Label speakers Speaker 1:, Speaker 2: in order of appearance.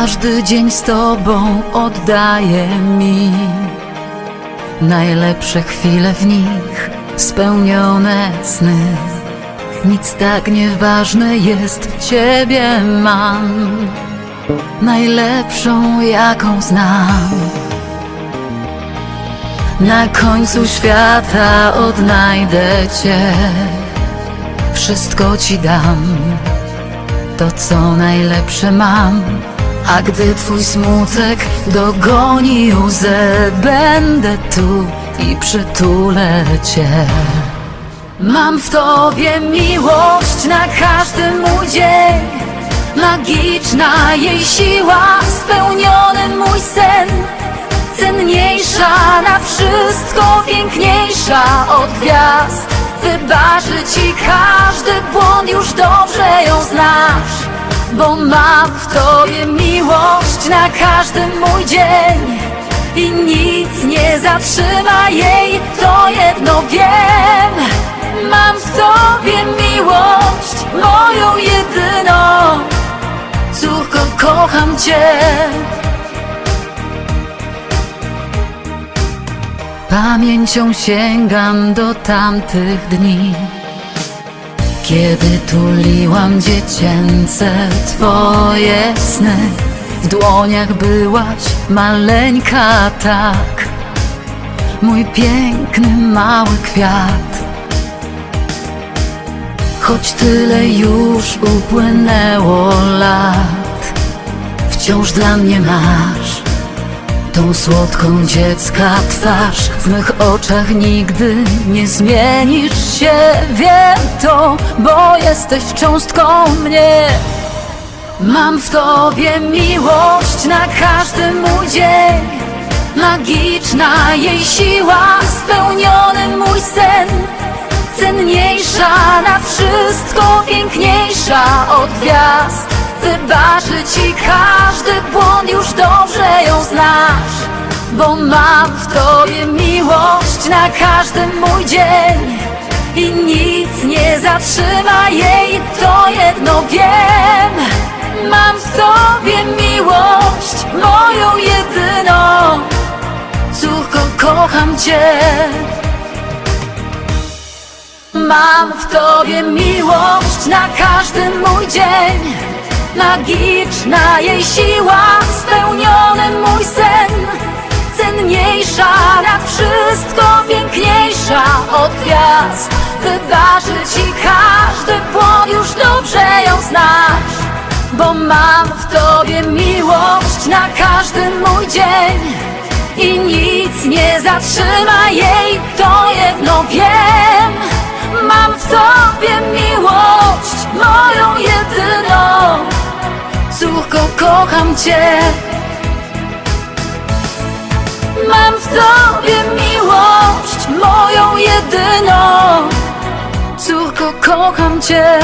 Speaker 1: Każdy dzień z Tobą oddaje mi najlepsze chwile w nich, spełnione sny. Nic tak nieważne jest, Ciebie mam, najlepszą jaką znam. Na końcu świata odnajdę Cię, wszystko Ci dam to co najlepsze mam. A gdy twój smutek dogoni łzę, będę tu i przytulę cię. Mam w tobie miłość na każdy mój dzień, magiczna jej siła, spełniony mój sen. Cenniejsza na wszystko, piękniejsza od gwiazd Wybaczy ci każdy błąd, już dobrze ją znasz Bo mam w tobie miłość na każdy mój dzień. I nic nie zatrzyma jej, to jedno wiem. Mam w tobie miłość, moją jedyną. Córko, kocham cię. Pamięcią sięgam do tamtych dni Kiedy tuliłam dziecięce twoje sny W dłoniach byłaś maleńka tak. Mój piękny mały kwiat. Choć tyle już upłynęło lat Wciąż dla mnie masz Tą słodką dziecka twarz W mych oczach nigdy nie zmienisz się. Wiem to, bo jesteś cząstką mnie. Mam w tobie miłość na każdy mój dzień Magiczna jej siła, spełniony mój sen. Cenniejsza nad wszystko, piękniejsza od gwiazd. Wybaczy ci każdy błąd, Bo mam w tobie miłość na każdy mój dzień. I nic nie zatrzyma jej, to jedno wiem. Mam w tobie miłość, moją jedyną. Córko, kocham cię. Mam w tobie miłość na każdy mój dzień. Magiczna jej siła, spełniony mój sen gwiazd Wybaczy ci każdy błąd, już dobrze ją znasz. Bo mam w tobie miłość na każdy mój dzień. I nic nie zatrzyma jej, to jedno wiem. Mam w tobie miłość, moją jedyną. Córko, kocham cię. Mam w tobie moją jedyną. Córko, kocham cię